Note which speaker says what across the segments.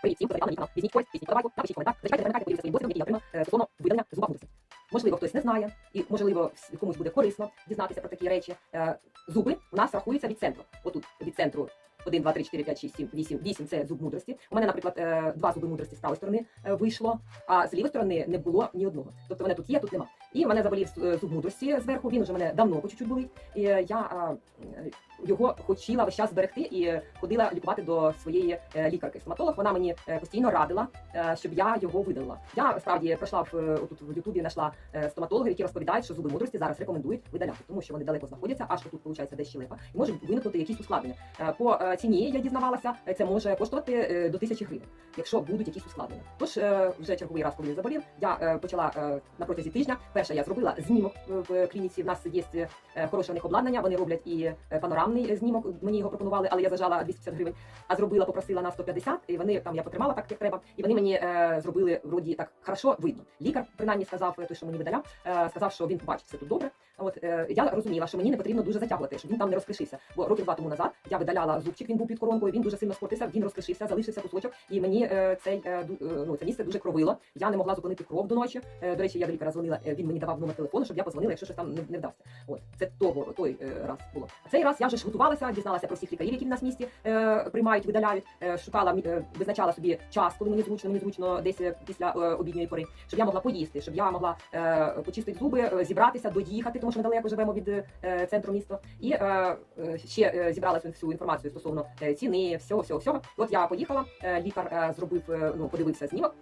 Speaker 1: Привіт всім, хто на канал. Візьміть ось, візьміть подавайку, напишіть коментар, зачекайте, не подивіться своїм досвідом, який я отримав е, стосовно зуба мудрості. Можливо, хтось не знає, і можливо комусь буде корисно дізнатися про такі речі. Е, Зуби у нас рахуються від центру. Отут від центру 1, 2, 3, 4, 5, 6, 7, 8, 8 – це зуб мудрості. У мене, наприклад, е, два зуби мудрості з правої сторони е, вийшло, а з лівої сторони не було ні одного. Тобто мене тут є, тут нема. І мене заболів е, зуб мудрості зверху. Він уже мене давно по чуть-чуть болить. І е, я е, його хотіла весь час зберегти і е, ходила лікувати до своєї е, лікарки. Стоматолог вона мені е, постійно радила, е, щоб я його видалила. Я справді пройшла в е, отут в Ютубі, знайшла е, стоматологів, які розповідають, що зуби мудрості зараз рекомендують видаляти, тому що вони далеко знаходяться, аж тут виходить десь щелепа, і може виникнути якісь ускладнення. Е, По е, ціні я дізнавалася, е, це може коштувати е, до тисячі гривень, якщо будуть якісь ускладнення. Тож е, вже черговий раз, коли я заболів, я е, почала е, на протязі тижня. Перше я зробила знімок е, в клініці. В нас є е, хороше у них обладнання. Вони роблять і е, панорамний знімок. Мені його пропонували, але я зажала 250 гривень. А зробила, попросила на 150, і вони там я потримала так, як треба. І вони мені е, зробили вроді так хорошо видно. Лікар принаймні сказав, той, що мені видаляв, е, сказав, що він бачить все тут добре. От е, я розуміла, що мені не потрібно дуже затягувати, щоб він там не розкришився. Бо років два тому назад я видаляла зубчик, він був під коронкою, він дуже сильно скотився, він розкришився, залишився кусочок, і мені е, цей е, е, ну це місце дуже кровило. Я не могла зупинити кров до ночі. Е, до речі, я до лікаря дзвонила, е, він мені давав номер телефону, щоб я позвонила, якщо щось там не, не вдасться. От це того той е, раз було. А цей раз я вже ж готувалася, дізналася про всіх лікарів, які в нас в місті е, приймають, видаляють. Е, шукала е, визначала собі час, коли мені зручно, мені зручно десь е, після е, обідньої пори, щоб я могла поїсти, щоб я могла е, почистити зуби, е, зібратися, доїхати, тому що ми далеко живемо від е, центру міста. І е, е, ще зібрала всю інформацію стосовно ціни, всього, всього, всього. От я поїхала, лікар зробив, ну подивився знімок.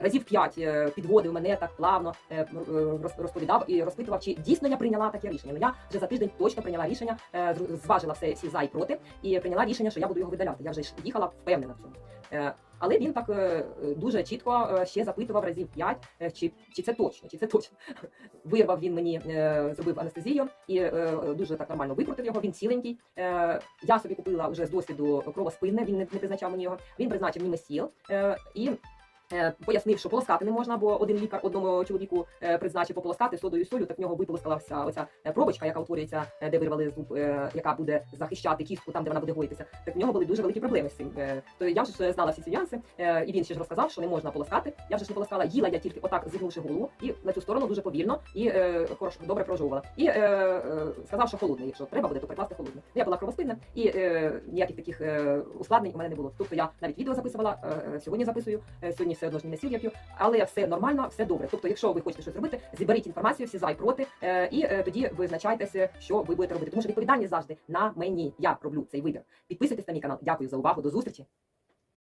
Speaker 1: Разів п'ять підводив мене так плавно, розповідав і розпитував, чи дійсно я прийняла таке рішення. Ну я вже за тиждень точно прийняла рішення, зважила все всі за і проти, і прийняла рішення, що я буду його видаляти. Я вже їхала впевнена в цьому. Але він так е, дуже чітко е, ще запитував разів п'ять, е, чи, чи це точно, чи це точно. Вирвав він мені, зробив анестезію і дуже так нормально викрутив його. Він ціленький. Я собі купила вже з досвіду кровоспинне, він не, призначав мені його. Він призначив мені е, і. Е, Пояснив, що полоскати не можна, бо один лікар одному чоловіку е, призначив пополоскати содою і солью, так в нього виполоскалася оця е, пробочка, яка утворюється, де вирвали зуб, яка буде захищати кістку там, де вона буде гоїтися. Так в нього були дуже великі проблеми з цим. То я вже знала всі ці нюанси, і він ще ж розказав, що не можна полоскати. Я вже ж не полоскала, їла я тільки отак зігнувши голову і на цю сторону дуже повільно і хорошо добре прожовувала. І сказав, що холодний, якщо треба буде, то прикласти холодний. Ну, Я була кровоспинна і ніяких таких ускладнень у мене не було. Тобто я навіть відео записувала, сьогодні записую, сьогодні все одно ж не сіл я п'ю, але все нормально, все добре. Тобто, якщо ви хочете щось робити, зіберіть інформацію, всі за і проти, е, і е, тоді визначайтеся, що ви будете робити. Тому що відповідальність завжди на мені. Я роблю цей вибір. Підписуйтесь на мій канал. Дякую за увагу. До зустрічі.